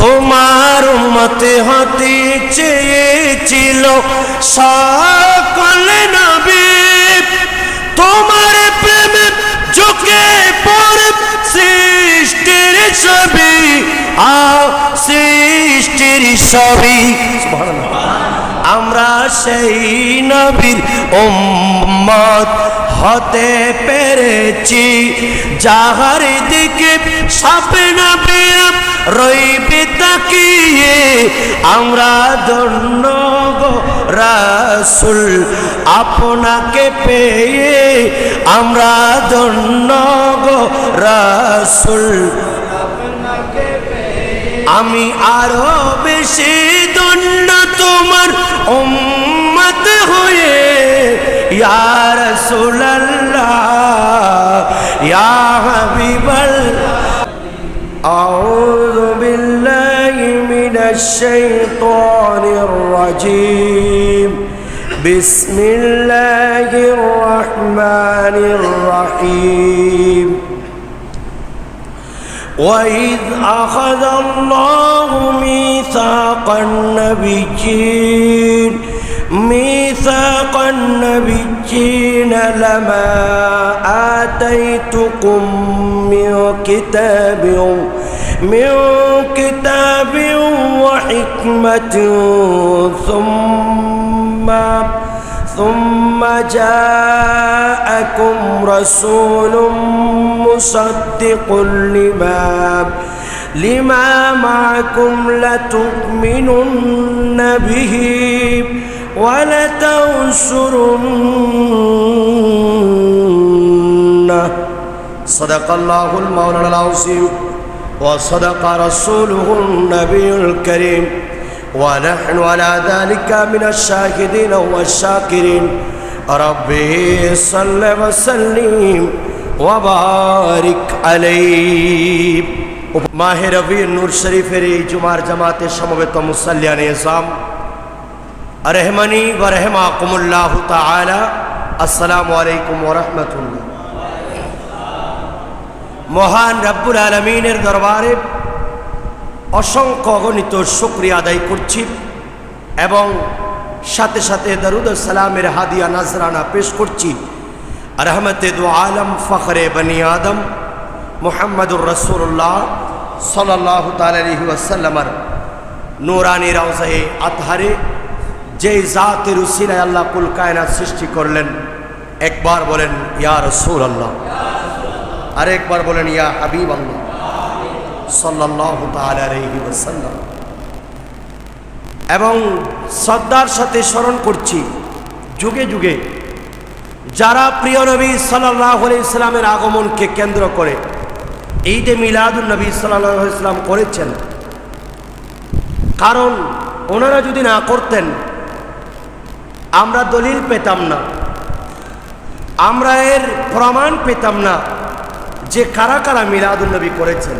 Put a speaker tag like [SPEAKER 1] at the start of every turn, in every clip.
[SPEAKER 1] তোমার মতে হতে চেয়েছিল সকল নবী। তোমার প্রেমে ঝুঁকে পড়ে সৃষ্টির ছবি আ সৃষ্টির ছবি। আমরা সেই নবীর উম্মত হতে পেরেছি। যাহার দিকে স্বপ্ন পেলাম রইবে তাকিয়ে, আমরা ধন্য গো রাসুল, আপনাকে পেয়ে আমরা ধন্য গো রাসুল। আমি আরও বেশি দণ্ড তোমার হয়ে يا رسول الله يا حبيب الله. أعوذ بالله من الشيطان الرجيم. بسم الله الرحمن الرحيم. وإذ أخذ الله ميثاق النبيين ميثاق النبي النبيين لما آتيتكم من كتاب من كتاب وحكمة ثم ثم جاءكم رسول مصدق لما لما معكم لتؤمنن به ولتنصرنه صدق الله المولى العظيم وصدق رسوله النبي الكريم ونحن على ذلك من الشاهدين والشاكرين ربي صل وسلم وبارك عليه মাহে রবির নূর শরীফের এই জুমার জামাতের সমবেত মুসাল্লিয়ান ইসলাম রহমানি ও রহমা কুমুল্লাহ তালা আসসালামু আলাইকুম ওরহমতুল্লাহ মহান রব্বুল আলমিনের দরবারে অসংখ্য অগণিত শুক্রিয়া আদায় করছি এবং সাথে সাথে দরুদ সালামের হাদিয়া নাজরানা পেশ করছি। রহমতে দু আলম ফখরে বনি আদম, মোহাম্মদুর রসুল্লাহ সাল্লাহ তালহি ওয়াসাল্লামার নুরানি রওজায়ে আতহারে যে জাতের উসিলায় আল্লাহ কুল কায়নাত সৃষ্টি করলেন, একবার বলেন, ইয়া রসুল আল্লাহ আরেকবার বলেন, ইয়া হাবিব আল্লাহ সাল্লাহ ওয়াসাল্লাম। এবং শ্রদ্ধার সাথে স্মরণ করছি, যুগে যুগে যারা প্রিয় নবী সাল্লাহ ইসলামের আগমনকে কেন্দ্র করে ঈদে মিলাদুল নবী সাল্লাহ ইসলাম করেছেন, কারণ ওনারা যদি না করতেন আমরা দলিল পেতাম না। আমরা এর প্রমাণ পেতাম না যে কারা কারা মিলাদুল নবী করেছেন।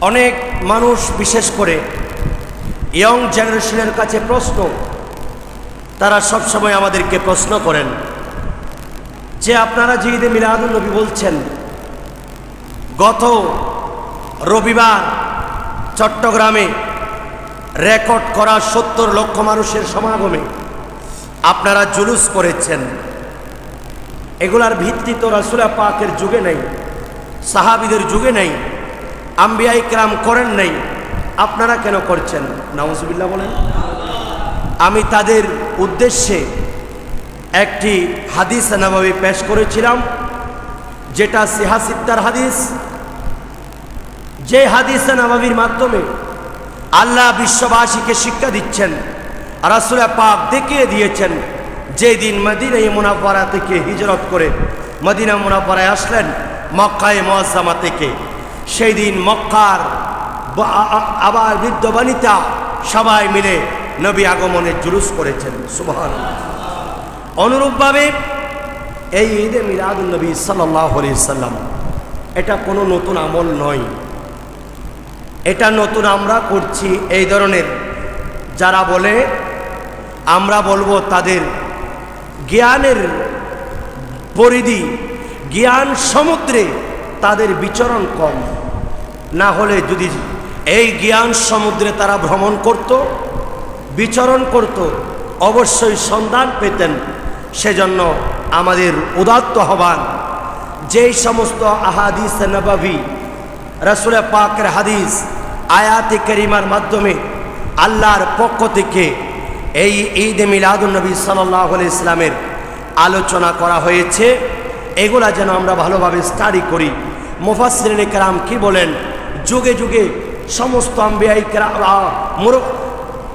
[SPEAKER 1] অনেক মানুষ, বিশেষ করে ইয়ং জেনারেশনের কাছে প্রশ্ন, তারা সবসময় আমাদেরকে প্রশ্ন করেন যে আপনারা যে ঈদে মিলাদুল নবী বলছেন, গত রবিবার চট্টগ্রামে রেকর্ড করা সত্তর লক্ষ মানুষের সমাগমে আপনারা জুলুস করেছেন। এগুলার ভিত্তি তো রাসুলা পাকের যুগে নেই, সাহাবিদের যুগে নেই, আম্বিয়াই ক্রাম করেন নাই। আপনারা কেন করছেন? নওয়াজবিল্লা বলেন। আমি তাদের উদ্দেশ্যে একটি হাদিস নবাবী পেশ করেছিলাম, যেটা সিহাসিদ্দার হাদিস। যে হাদিস নবাবির মাধ্যমে আল্লাহ বিশ্ববাসীকে শিক্ষা দিচ্ছেন, রাসুলা পাক দেখিয়ে দিয়েছেন যে দিন মদিনা মুনাফারা থেকে হিজরত করে মদিনা মুনাফারায় আসলেন, মক্কায় মোয়াজ্জামা থেকে। সেই দিন মক্কার আবার বৃদ্ধ বনিতা সবাই মিলে নবী আগমনে জুলুস করেছেন সুবহান অনুরূপভাবে এই ঈদে মিরাদুল নবী সাল্লাহ সাল্লাম, এটা কোনো নতুন আমল নয়। এটা নতুন আমরা করছি এই ধরনের। যারা বলে, আমরা বলব তাদের জ্ঞানের পরিধি, জ্ঞান সমুদ্রে তাদের বিচরণ কম। না হলে যদি এই জ্ঞান সমুদ্রে তারা ভ্রমণ করত, বিচরণ করত, অবশ্যই সন্ধান পেতেন। সেজন্য আমাদের উদাত্ত হবান যেই সমস্ত আহাদিস নবাবি রসুল পাকের হাদিস আয়াতে করিমার মাধ্যমে আল্লাহর পক্ষ থেকে এই ঈদ মিলাদুলনবী সাল্লাহ ইসলামের আলোচনা করা হয়েছে। এগুলা যেন আমরা ভালোভাবে স্টাডি করি। মুফাসরিন কারাম কি বলেন? যুগে যুগে সমস্ত আম্বিয়াই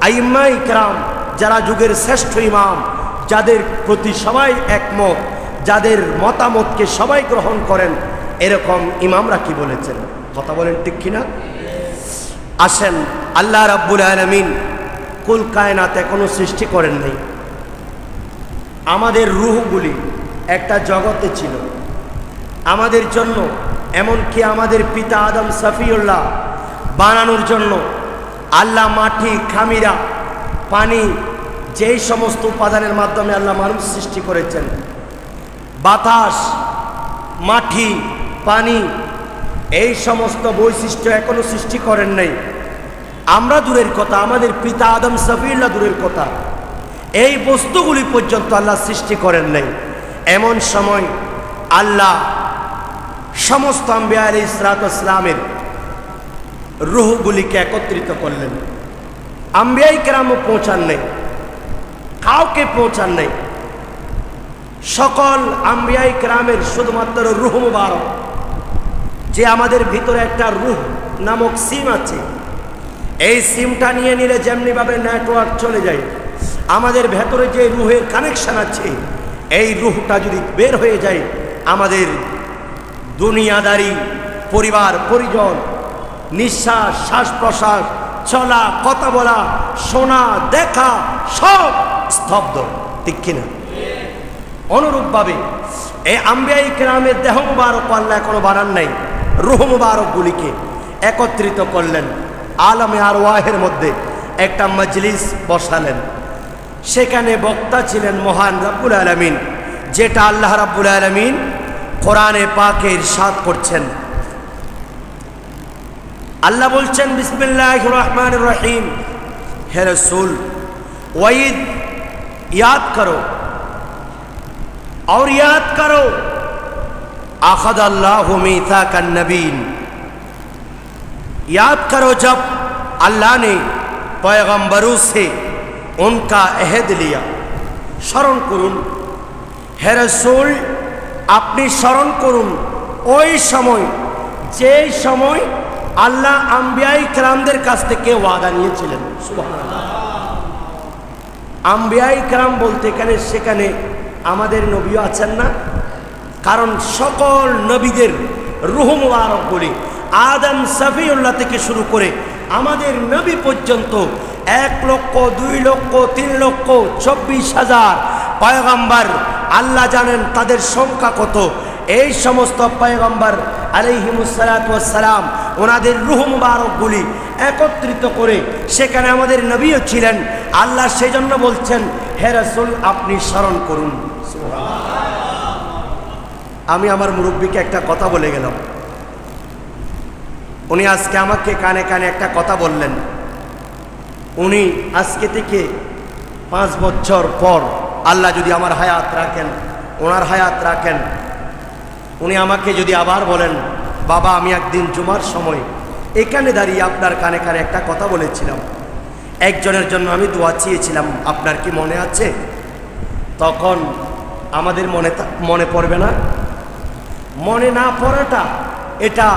[SPEAKER 1] আইম্মাই কারাম যারা যুগের শ্রেষ্ঠ ইমাম, যাদের প্রতি সবাই একমত, যাদের মতামতকে সবাই গ্রহণ করেন, এরকম ইমামরা কি বলেছেন? কথা বলেন ঠিক কিনা? আসেন, আল্লাহ রাব্বুল আলমিন কুল কায়নাতে কোনো সৃষ্টি করেন নাই। আমাদের রুহগুলি একটা জগতে ছিল। আমাদের জন্য, এমনকি আমাদের পিতা আদম সাফিউল্লাহ বানানোর জন্য আল্লাহ মাটি, খামিরা, পানি, যেই সমস্ত উপাদানের মাধ্যমে আল্লাহ মানুষ সৃষ্টি করেছেন। বাতাস, মাটি, পানি এই সমস্ত বৈশিষ্ট্য এখনও সৃষ্টি করেন নাই। আমরা দূরের কথা, আমাদের পিতা আদম, সফিউল্লাহ দূরের কথা। এই বস্তুগুলি পর্যন্ত আল্লাহ সৃষ্টি করেন নাই। এমন সময় আল্লাহ সমস্ত আম্বিয়া আলী ইসরাত ইসলামের রুহগুলিকে একত্রিত করলেন। আম্বিয়াই কেরামও পৌঁছান নেই, কাউকে পৌঁছান নেই। সকল আম্বিয়াই গ্রামের শুধুমাত্র রুহ মুবারক যে আমাদের ভিতরে একটা রুহ নামক সিম আছে। এই সিমটা নিয়ে নিলে যেমনিভাবে নেটওয়ার্ক চলে যায়, আমাদের ভেতরে যে রুহের কানেকশান আছে, এই রুহটা যদি বের হয়ে যায়, আমাদের দুনিয়াদারি, পরিবার, পরিজন, নিঃশ্বাস শ্বাস প্রশ্বাস চলা, কথা বলা, শোনা, দেখা, সব স্তব্ধ, ঠিক কিনা? অনুরূপভাবে, এই আম্বিয়াই গ্রামের দেহ মুবারক আল্লাহ এখনও বানান নাই। রুহ মুবারকগুলিকে একত্রিত করলেন আলমে আর ওয়াহের মধ্যে একটা মজলিস বসালেন সেখানে বক্তা ছিলেন মহান রাব্বুল আলমিন যেটা আল্লাহ রাব্বুল আলমিন কোরআনে পাকে ইরশাদ করছেন আল্লাহ বলছেন বিসমিল্লাহ রহমান রহিম হে রসুল ওয়াইদ याद करो और याद करो आखद अल्लाह मीथा का नबीन याद करो जब अल्लाह ने पैगंबरों से उनका अहद लिया স্মরণ করুন হে রসুল আপনি স্মরণ করুন ওই সময় যেই সময় আল্লাহ আম্বিয়াই ক্রামদের কাছ থেকে ওয়াদা নিয়েছিলেন সুবহানাল্লাহ আম্বিয়াই ক্রাম বলতে এখানে সেখানে আমাদের নবীও আছেন না কারণ সকল নবীদের রুহ মুবারক বলি, আদম সাফিউল্লাহ থেকে শুরু করে আমাদের নবী পর্যন্ত এক লক্ষ, দুই লক্ষ, তিন লক্ষ, চব্বিশ হাজার পয়গাম্বার, আল্লাহ জানেন তাদের সংখ্যা কত। এই সমস্ত পয়গম্বর আলিহিমুসালাম ওনাদের রুহ মুবারকগুলি একত্রিত করে সেখানে আমাদের নবীও ছিলেন। আল্লাহ সেই জন্য বলছেন, হে রসুল, আপনি স্মরণ করুন। আমি আমার মুরব্বীকে একটা কথা বলে গেলাম। উনি আজকে আমাকে কানে কানে একটা কথা বললেন। উনি আজকে থেকে পাঁচ বছর পর আল্লাহ যদি আমার হায়াত রাখেন, ওনার হায়াত রাখেন। উনি আমাকে যদি আবার বলেন, বাবা, আমি একদিন জুমার সময় এখানে দাঁড়িয়ে আপনার কানে কানে একটা কথা বলেছিলাম। একজনের জন্য আমি দোয়া চেয়েছিলাম, আপনার কি মনে আছে? তখন আমাদের মনে মনে পড়বে না? মনে না পড়াটা, এটা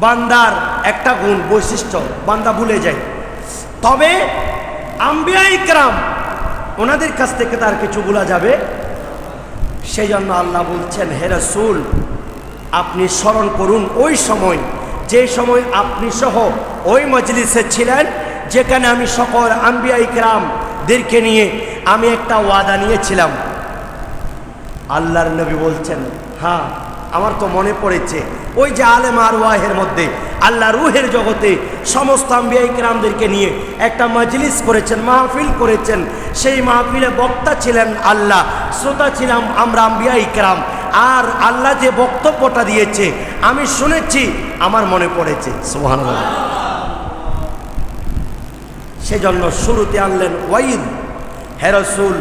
[SPEAKER 1] বান্দার একটা গুণ, বৈশিষ্ট্য। বান্দা ভুলে যায়। তবে আম্বিয়াই ক্রাম ওনাদের কাছ থেকে তার কিছু ভুলা যাবে। সেই জন্য আল্লাহ বলছেন, হে রসুল, আপনি স্মরণ করুন ওই সময়, যে সময় আপনি সহ ওই মজলিসে ছিলেন, যেখানে আমি সকল আম্বিয়া ইকরামদেরকে নিয়ে আমি একটা ওয়াদা নিয়েছিলাম। আল্লাহর নবী বলছেন হ্যাঁ আমার তো মনে পড়েছে, ওই যে আলেম আর ওয়াহের মধ্যে আল্লাহ রুহের জগতে সমস্ত আম্বিয়া ইকরামদেরকে নিয়ে একটা মজলিস করেছেন, মাহফিল করেছেন। সেই মাহফিলে বক্তা ছিলেন আল্লাহ, শ্রোতা ছিলাম আমরা আম্বিয়া ইকরাম। আর আল্লাহ যে বক্তব্যটা দিয়েছে, আমি শুনেছি, আমার মনে পড়েছে। সুহান সেজন্য শুরুতে আনলেন ওয়াইদ হেরসুল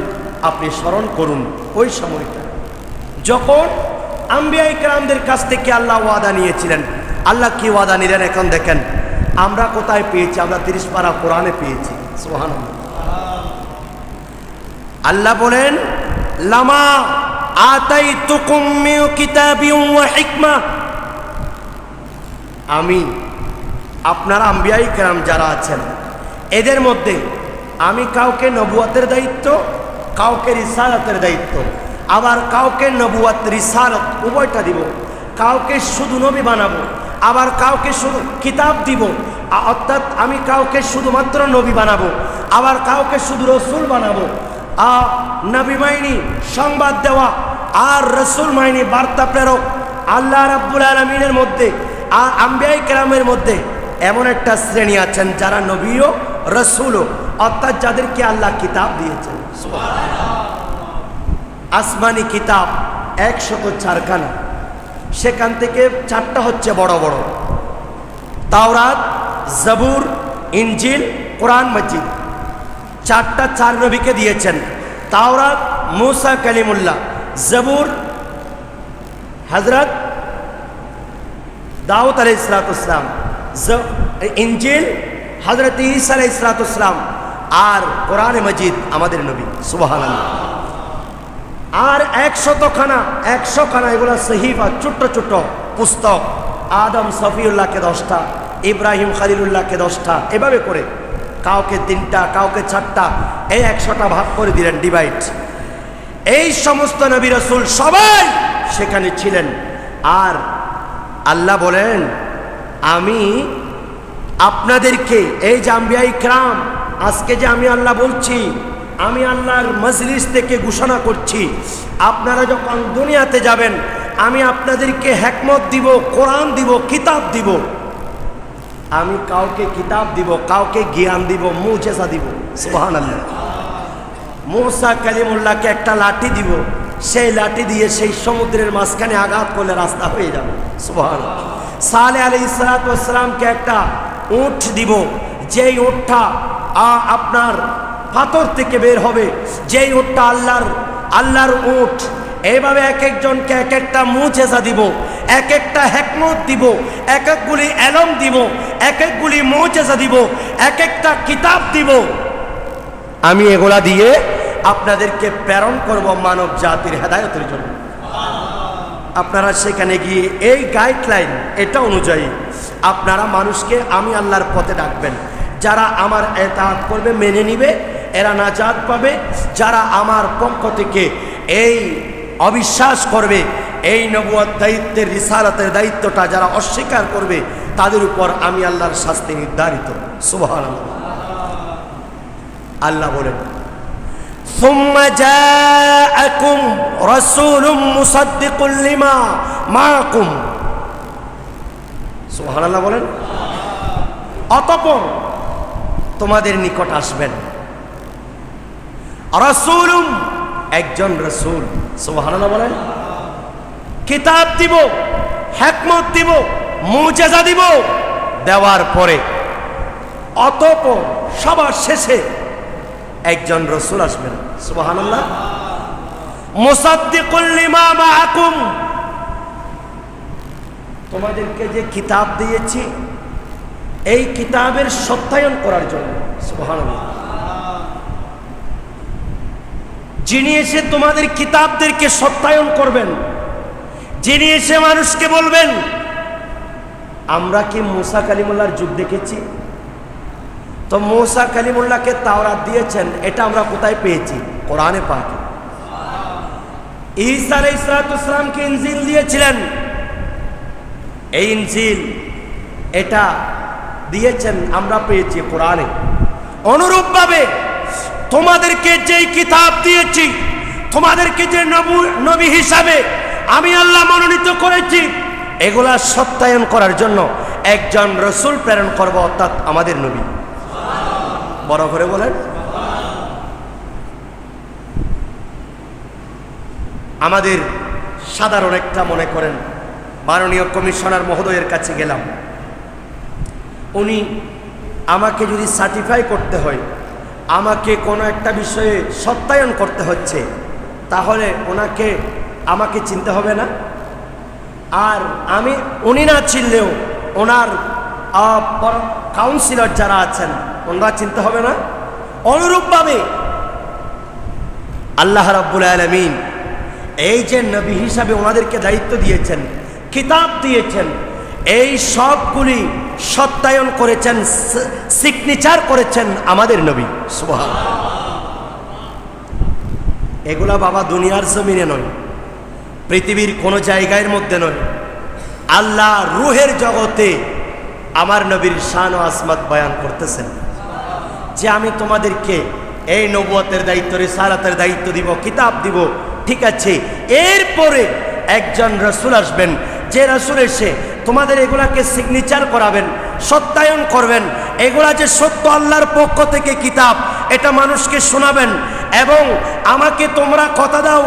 [SPEAKER 1] আপনি স্মরণ করুন, ওই সময়টা যখন আম্বিয়াই কালামদের কাছ থেকে আল্লাহ ওয়াদা নিয়েছিলেন, আল্লাহ কি ওয়াদা নিলেন এখন দেখেন, আমরা কোথায় পেয়েছি? আমরা তিরিশ পারা কোরআনে পেয়েছি। সোহান আল্লাহ বলেন, লামা আতাই তুকুম কিতাবি হিকমা। আমি, আপনারা আম্বিয়াই কেরাম যারা আছেন, এদের মধ্যে আমি কাউকে নবুয়াতের দায়িত্ব, কাউকে রিসালতের দায়িত্ব আবার কাউকে নবুয়াত, রিসালত, উভয়টা দিব। কাউকে শুধু নবী বানাবো, আবার কাউকে শুধু কিতাব দিব। অর্থাৎ আমি কাউকে শুধুমাত্র নবী বানাবো, আবার কাউকে শুধু রসুল বানাবো। আ, নবী মাইনি সংবাদ দেওয়া, আর রসুল মাইনি বার্তা প্রেরক। আল্লাহ রাব্বুল আলমিনের মধ্যে আর আম্বিয়াই কেরামের মধ্যে এমন একটা শ্রেণি আছেন যারা নবীও, রসুলও, অর্থাৎ যাদেরকে আল্লাহ কিতাব দিয়েছেন। আসমানি কিতাব, একশত চারখানা। সেখান থেকে চারটা হচ্ছে বড় বড়। তাওরাত, জবুর, ইনজিল, কোরআন মজিদ। চারটা চার নবীকে দিয়েছেন। তাওরাত, মুসা কালিমুল্লাহ, জবুর হজরত দাউদ আলাই ইসলাতাম ইঞ্জিল হজরত ইসা আলাই ইসলাতাম আর কোরআন মজিদ আমাদের নবী। সুবাহান আর একশতখানা একশো খানা এগুলো সহিফা, ছোট্ট ছোট্ট পুস্তক। আদম সফিউল্লাহকে দশটা, ইব্রাহিম খালিলুল্লাহকে দশটা, এভাবে করে কাউকে তিনটা, কাউকে চারটা, এই একশোটা ভাগ করে দিলেন ডিভাইড। এই সমস্ত নবী রসুল সবাই সেখানে ছিলেন। আর আল্লাহ বলেন, আমি আপনাদেরকে, এই জাম্বিয়াই ক্রাম আজকে যে আমি আল্লাহ বলছি আমি আল্লাহর মজলিস থেকে ঘোষণা করছি, আপনারা যখন দুনিয়াতে যাবেন, আমি আপনাদেরকে হেকমত দিব, কোরআন দিব, কিতাব দিব। আমি কাউকে কিতাব দিব, কাউকে জ্ঞান দিব মুচেসা দিব। সুহান আল্লাহ মৌসা কালিমুল্লাহকে একটা লাঠি দিব, সেই লাঠি দিয়ে সেই সমুদ্রের মাঝখানে আঘাত করলে রাস্তা হয়ে যাবে। সুবহান সালে আলী ইসলাতামকে একটা উঠ দিব, যেই উঠটা আপনার পাথর থেকে বের হবে। যেই উঠটা আল্লাহর আল্লাহর উঠ এইভাবে এক একজনকে এক একটা মুচেসা দিব এক একটা হেকমত দিব এক একগুলি অ্যালম দিব এক একগুলি মৌচেসা দিব এক একটা কিতাব দিব। আমি এগুলা দিয়ে আপনাদেরকে প্রেরণ করব মানব জাতির হেদায়তের জন্য। আপনারা সেখানে গিয়ে এই গাইডলাইন এটা অনুযায়ী আপনারা মানুষকে আমি আল্লাহর পথে ডাকবেন। যারা আমার এতাত করবে, মেনে নিবে এরা নাজাত পাবে যারা আমার পক্ষ থেকে এই অবিশ্বাস করবে এই নবুয়ার দায়িত্বের রিসালাতের দায়িত্বটা যারা অস্বীকার করবে তাদের উপর আমি আল্লাহর শাস্তি নির্ধারিত সুবহান আল্লাহ বলেন ثم جاءكم رسول مصدق لما معكم সুবহানাল্লাহ বলেন অতঃপর তোমাদের নিকট আসবেন রসুলুম, একজন রসুল। সুবহানাল্লাহ বলেন, কিতাব দিব, হেকমত দিব, মুজেজা দিব, দেওয়ার পরে, অতঃপর সবার শেষে একজন রসুল আসবেন। সুবহানাল্লাহ। মুসাদ্দিকুল লিমা মাআকুম। তোমাদেরকে যে কিতাব দিয়েছি, এই কিতাবের সত্যায়ন করার জন্য। সুবহানাল্লাহ। যিনি এসে তোমাদের কিতাবদেরকে সত্যায়ন করবেন, যিনি এসে মানুষকে বলবেন, আমরা কি মুসা কালিমুল্লাহর যুগ দেখেছি? তো মৌসা কালিমুল্লাহকে তাওরাত দিয়েছেন, এটা আমরা কোথায় পেয়েছি? কোরআনে পাকে। ঈসা আলাই ইসলাতামকে ইনজিল দিয়েছিলেন। এই ইনজিল, এটা দিয়েছেন, আমরা পেয়েছি কোরআনে। অনুরূপভাবে তোমাদেরকে যেই কিতাব দিয়েছি, তোমাদেরকে যে নবু হিসাবে আমি আল্লাহ মনোনীত করেছি, এগুলা সত্যায়ন করার জন্য একজন রসুল প্রেরণ করব, অর্থাৎ আমাদের নবী। বড় করে বলেন। আমাদের সাধারণ একটা মনে করেন, মাননীয় কমিশনার মহোদয়ের কাছে গেলাম। উনি আমাকে যদি সার্টিফাই করতে হয় আমাকে কোনো একটা বিষয়ে সত্যায়ন করতে হচ্ছে, তাহলে ওনাকে আমাকে চিনতে হবে না। আর আমি, উনি না চিনলেও ওনার কাউন্সিলর যারা আছেন, ওনারা চিনতে হবে না। অনুরূপভাবে আল্লাহ রাব্বুল আলমিন এই যে নবী হিসাবে ওনাদেরকে দায়িত্ব দিয়েছেন কিতাব দিয়েছেন, এই সবগুলি সত্যায়ন করেছেন সিগনেচার করেছেন আমাদের নবী। সুবহান এগুলা বাবা দুনিয়ার জমিনে নয়, পৃথিবীর কোনো জায়গার মধ্যে নয়। আল্লাহ রুহের জগতে আমার নবীর শান ও আসমাত বয়ান করতেছেন। যে আমি তোমাদেরকে এই নবুয়তের দায়িত্ব রে সারাতের দায়িত্ব দিব, কিতাব দিব, ঠিক আছে। এরপরে একজন রসুল আসবেন, যে রসুল এসে তোমাদের এগুলাকে সিগনেচার করাবেন, সত্যায়ন করবেন। এগুলা যে সত্য আল্লাহর পক্ষ থেকে কিতাব, এটা মানুষকে শোনাবেন এবং আমাকে তোমরা কথা দাও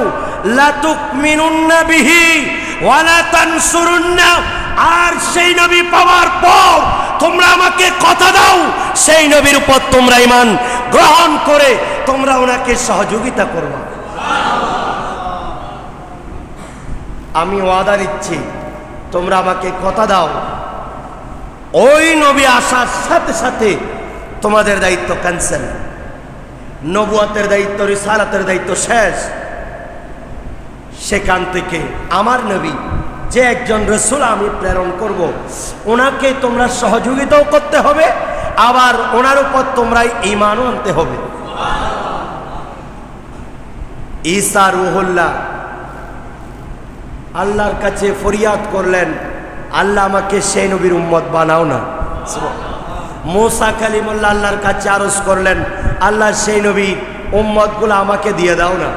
[SPEAKER 1] লাতুক মিনুন্না বিহি ওয়ালা তানসুরুন্না। আর সেই নবী পাওয়ার পর তোমরা আমাকে কথা দাও, সেই নবীর উপর তোমরা ইমান গ্রহণ করে তোমরা ওনাকে সহযোগিতা করবা। আমি ওয়াদা দিচ্ছি তোমরা আমাকে কথা দাও। ওই নবী আসার সাথে সাথে তোমাদের দায়িত্ব ক্যান্সেল নবুয়াতের দায়িত্ব, রিসালাতের দায়িত্ব শেষ। সেখান থেকে আমার নবী যে একজন রসুল আমি প্রেরণ করব। ওনাকে তোমরা সহযোগিতাও করতে হবে, আবার ওনার উপর তোমরা ইমানও আনতে হবে। ঈসা রুহুল্লাহ আল্লাহর কাছে ফরিয়াদ করলেন, আল্লাহ আমাকে সেই নবীর উম্মত বানাও না। মোসা কালিমুল্লাহ আল্লাহর কাছে আরজ করলেন, আল্লাহ সেই নবীর উম্মতগুলো আমাকে দিয়ে দাও না।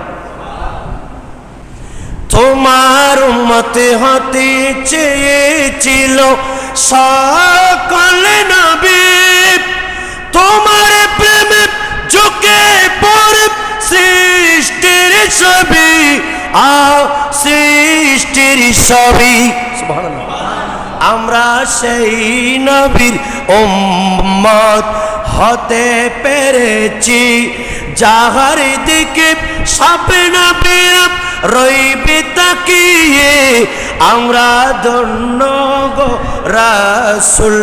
[SPEAKER 1] তোমার উম্মতে হতে চেয়েছিল সকল নবী। তোমার প্রেমে ঝুঁকে পড়ে সৃষ্টির ছবি সৃষ্টির ছবি আমরা সেই নবীর উম্মত হতে পেরেছি, যাহার দিকে স্বপ্ন রইবে তাকিয়ে। আমরা ধন্য গো রাসুল,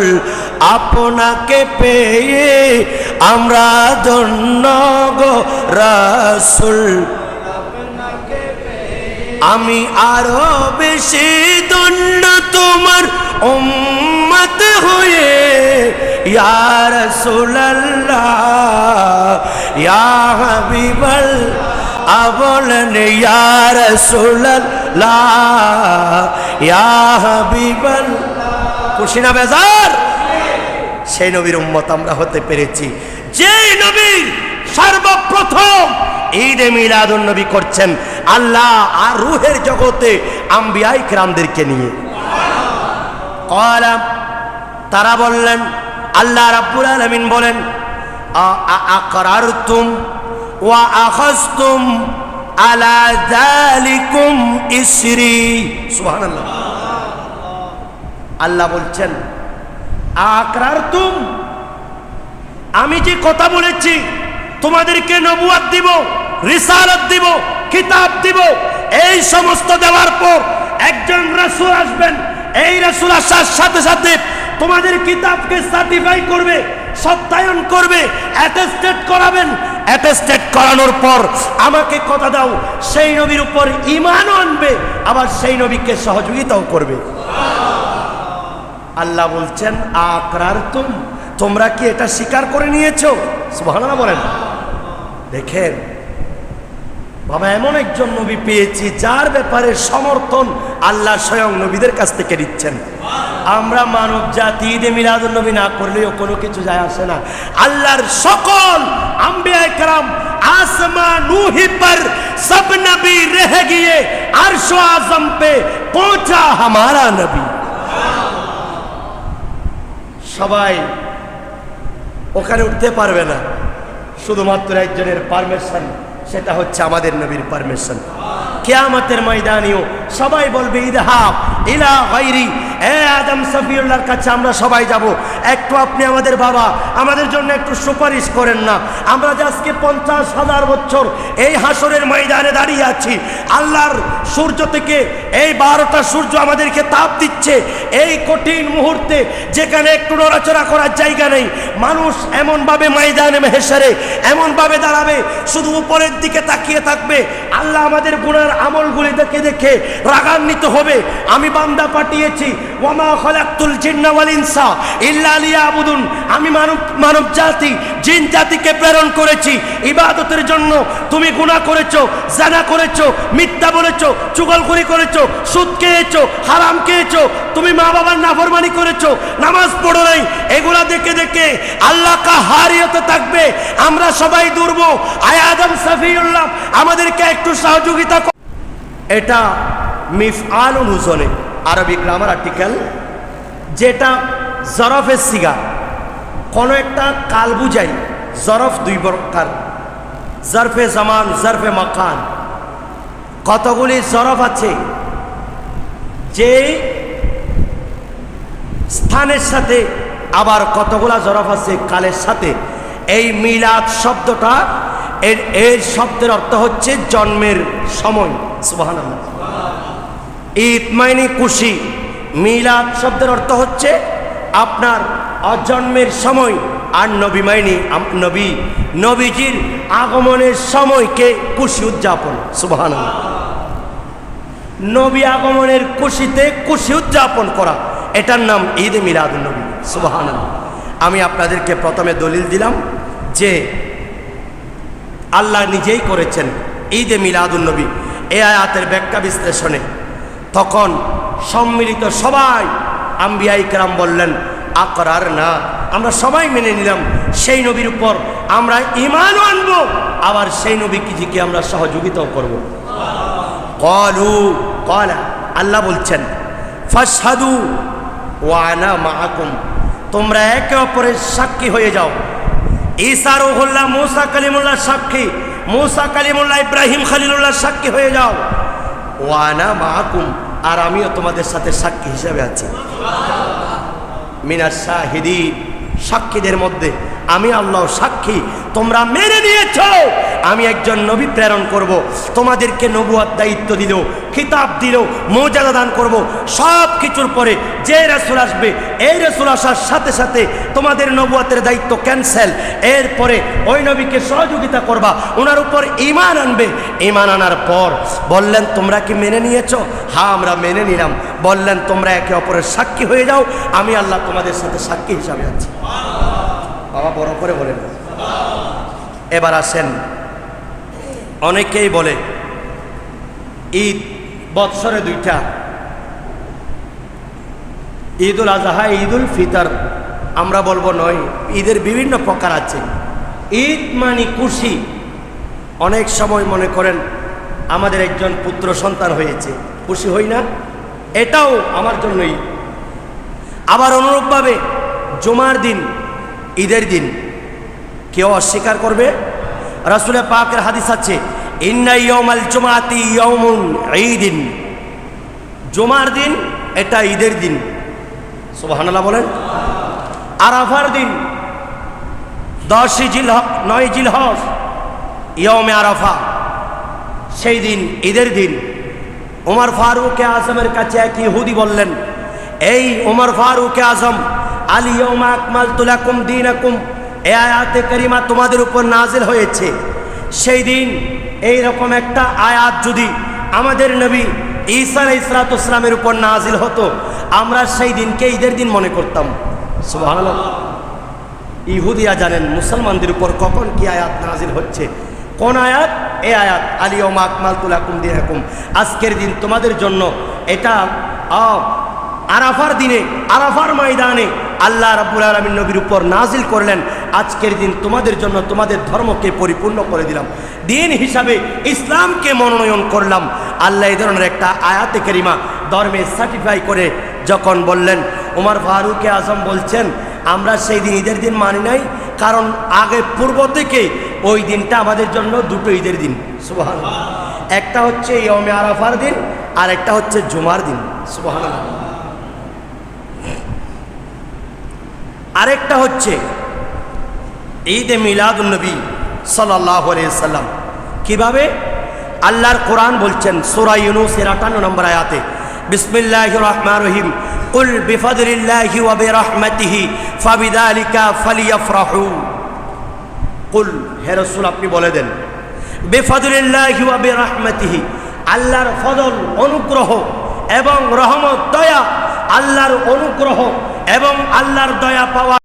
[SPEAKER 1] আপনাকে পেয়ে আমরা ধন্য গো রাসুল। আমি আরও বেশি দণ্ড তোমার উম্মত হয়ে ইয়ার সুল্লাহ ইয়া আবলেন ইয়ার সুল্লাহ ইয়া হাবিবাল। খুশি না বেজার? সেই নবীর উম্মত আমরা হতে পেরেছি। যেই নবীর সর্বপ্রথম ঈদে মিলাদুন নবী করছেন আল্লাহ আর রুহের জগতে আম্বিয়াই ক্রামদেরকে নিয়ে। কলাম, তারা বললেন, আল্লাহ রাব্বুল আলামিন বলেন আকরারতুম ওয়া আখাযতুম আলা যালিকুম ইসরি। সুবহানাল্লাহ। আল্লাহ বলছেন, আকরারতুম, আমি যে কথা বলেছি, তোমাদেরকে নবুয়াত দিব। রিসালত দিব, কিতাব দিব, এই সমস্ত দেওয়ার পর একজন রাসূল আসবেন। এই রাসূল আসার সাথে সাথে তোমাদের কিতাবকে সার্টিফাই করবে, সত্যায়ন করবে অ্যাটেস্টেড করাবেন। অ্যাটেস্টেড করানোর পর আমাকে কথা দাও, সেই নবীর উপর ইমানও আনবে, আবার সেই নবীকে সহযোগিতাও করবে। আল্লাহ বলছেন আকরার তুম তোমরা কি এটা স্বীকার করে নিয়েছো? সুবহানাল্লাহ বলেন। দেখেন বাবা, এমন একজন নবী পেয়েছি যার ব্যাপারে সমর্থন আল্লাহ স্বয়ং নবীদের কাছ থেকে দিচ্ছেন আমরা মানব জাতি, ঈদে মিলাদুল নবী না করলেও কোনো কিছু যায় আসে না। আল্লাহর সকল সবাই ওখানে উঠতে পারবে না। শুধুমাত্র একজনের পারমিশন। সেটা হচ্ছে আমাদের নবীর পারমিশন কেয়ামতের ময়দানেও সবাই বলবে ইদহাব ইলা গাইরি এ আদম সফিউল্লাহর কাছে আমরা সবাই যাব। একটু আপনি আমাদের বাবা, আমাদের জন্য একটু সুপারিশ করেন না। আমরা যে আজকে পঞ্চাশ হাজার বছর এই হাসরের ময়দানে দাঁড়িয়ে আছি, আল্লাহর সূর্য থেকে এই বারোটা সূর্য আমাদেরকে তাপ দিচ্ছে। এই কঠিন মুহূর্তে যেখানে একটু নড়াচড়া করার জায়গা নেই, মানুষ এমনভাবে ময়দানে মেহেসারে এমনভাবে দাঁড়াবে, শুধু উপরের দিকে তাকিয়ে থাকবে। আল্লাহ আমাদের গুণার আমলগুলি দেখে দেখে রাগান্বিত হবে। আমি বান্দা পাঠিয়েছি ওয়ামা খলাক্তুল জিন্না ইনসা ইল্লা লিয়াবুদুন। আমি মানব মানব জাতি, জিন জাতিকে প্রেরণ করেছি। ইবাদতের জন্য তুমি গুনাহ করেছ, জানা করেছ, মিথ্যা বলেছ চুগলখড়ি করেছ, সুদ খেয়েছো, হারাম খেয়েছো, তুমি মা বাবার নাফরমানি করেছ, নামাজ পড়ো নাই, এগুলা দেখে দেখে আল্লাহ কা হারিয়তে থাকবে, আমরা সবাই দুর্ব। আয় আদম সাফিউল্লাহ, আমাদেরকে একটু সহযোগিতা এটা মিফ আল হুসনে আরবি গ্রামার আর্টিকেল যেটা জরফের সিগা, কোনো একটা কাল বুঝাই, জরফ দুই প্রকার, জরফে জামান, জরফে মাকান। কতগুলি জরফ আছে? যে স্থানের সাথে আবার কতগুলা জরফ আছে কালের সাথে? এই মিলাদ শব্দটা, এর এর শব্দের অর্থ হচ্ছে জন্মের সময়। সুবাহান ঈদ খুশি মিলাদ শব্দের অর্থ হচ্ছে আপনার অজন্মের সময় আর নবী মাইনি নবী, নবীজির আগমনের সময়কে খুশি উদযাপন। সুবাহান নবী আগমনের খুশিতে খুশি উদযাপন করা, এটার নাম ঈদ মিলাদ নবী। সুবাহান আমি আপনাদেরকে প্রথমে দলিল দিলাম যে আল্লাহ নিজেই করেছেন ঈদে মিলাদুন্নবী এ আয়াতের ব্যাখ্যা বিশ্লেষণে তখন সম্মিলিত সবাই আম্বিয়াই কেরাম বললেন, আকরার না। আমরা সবাই মেনে নিলাম, সেই নবীর উপর আমরা ইমানও আনব, আবার সেই নবীকে আমরা সহযোগিতাও করব। কলু, কলা, আল্লাহ বলছেন ফাসাদু ওয়ানা মাহাকুম তোমরা একে অপরের সাক্ষী হয়ে যাও। ঈসা রুহুল্লাহ, মুসা কালিমুল্লাহ সাক্ষী, মুসা কালিমুল্লাহ ইব্রাহিম খালিলুল্লাহ সাক্ষী হয়ে যাও। ওয়ানা মাহাকুম আর আমিও তোমাদের সাথে সাক্ষী হিসাবে আছি। মিনার শাহিদি সাক্ষীদের মধ্যে আমি আল্লাহ সাক্ষী। তোমরা মেনে নিয়েছ। আমি একজন নবী প্রেরণ করব। তোমাদেরকে নবুয়ার দায়িত্ব দিল, খিতাব দিল, মর্যাদা দান করব। সব কিছুর পরে যে রেসুল আসবে, এই রেসুল আসার সাথে সাথে তোমাদের নবুয়াতের দায়িত্ব ক্যান্সেল এরপরে ওই নবীকে সহযোগিতা করবা। ওনার উপর ইমান আনবে। ইমান আনার পর বললেন, তোমরা কি মেনে নিয়েছো? হ্যাঁ আমরা মেনে নিলাম। বললেন, তোমরা একে অপরের সাক্ষী হয়ে যাও। আমি আল্লাহ তোমাদের সাথে সাক্ষী হিসাবে আছি। বাবা বড় করে বলেন এবার আসেন। অনেকেই বলে, ঈদ বৎসরে দুইটা। ঈদুল আজহা, ঈদুল ফিতর। আমরা বলব নয়, ঈদের বিভিন্ন প্রকার আছে। ঈদ মানি খুশি। অনেক সময় মনে করেন, আমাদের একজন পুত্র সন্তান হয়েছে। খুশি হই না? এটাও আমার জন্যই। আবার অনুরূপভাবে জুমার দিন ঈদের দিন কেউ অস্বীকার করবে? রাসুলে পাকের হাদিস আছে ঈদিন। জুমার দিন এটা ঈদের দিন। সুবহানাল্লাহ বলেন। আরাফার দিন, দশই জিল নয় জিল হস ইয়মে আরাফা। সেই দিন, ঈদের দিন। ওমর ফারুক আজমের কাছে এক ইহুদি বললেন, এই ওমর ফারুক আজম আলী ইয়মা আকমাল তুলাকুম দিন আকুম এ আয়াতে করিমা তোমাদের উপর নাজিল হয়েছে। সেই দিন এই রকম একটা আয়াত যদি আমাদের নবী ঈসা ইসরাতামের উপর নাজিল হতো, আমরা সেই দিনকে ঈদের দিন মনে করতাম। ইহুদিয়া জানেন মুসলমানদের উপর কখন কি আয়াত নাজিল হচ্ছে। কোন আয়াত? এ আয়াত, আলী ও মাকমাল তুলাকুম দিনাকুম। আজকের দিন তোমাদের জন্য এটা আরাফার দিনে, আরাফার ময়দানে আল্লাহ রাব্বুল আলমিন নবীর উপর নাজিল করলেন, আজকের দিন তোমাদের জন্য তোমাদের ধর্মকে পরিপূর্ণ করে দিলাম। দিন হিসাবে ইসলামকে মনোনয়ন করলাম। আল্লাহ এই ধরনের একটা আয়াতে কেরিমা ধর্মে সার্টিফাই করে যখন বললেন, উমার ফারুকে আজম বলছেন, আমরা সেই দিন ঈদের দিন মানি নাই, কারণ আগে পূর্ব থেকে ওই দিনটা আমাদের জন্য দুটো ঈদের দিন। সুবহানাল্লাহ। একটা হচ্ছে ইয়মে আরাফার দিন আর একটা হচ্ছে জুমার দিন। সুবহানাল্লাহ। আরেকটা হচ্ছে ঈদে মিলাদুলনবী সাল্লাহ সাল্লাম। কীভাবে? আল্লাহর কোরআন বলছেন, সোরা ইউনুসের আটান্ন নম্বর আয়াতে বিসমিল্লাহ রহমান রহিম, কুল বিফদরিল্লাহি ওয়া বিরহমাতিহি ফাবিদালিকা ফালিয়াফরাহু। কুল, হে রাসূল, আপনি বলে দেন, বেফদুলিল্লাহি ওয়া বিরহমাতিহি। আল্লাহর ফদল অনুগ্রহ এবং রহমত, দয়া, আল্লাহর অনুগ্রহ এবং আল্লাহর দয়া পাওয়া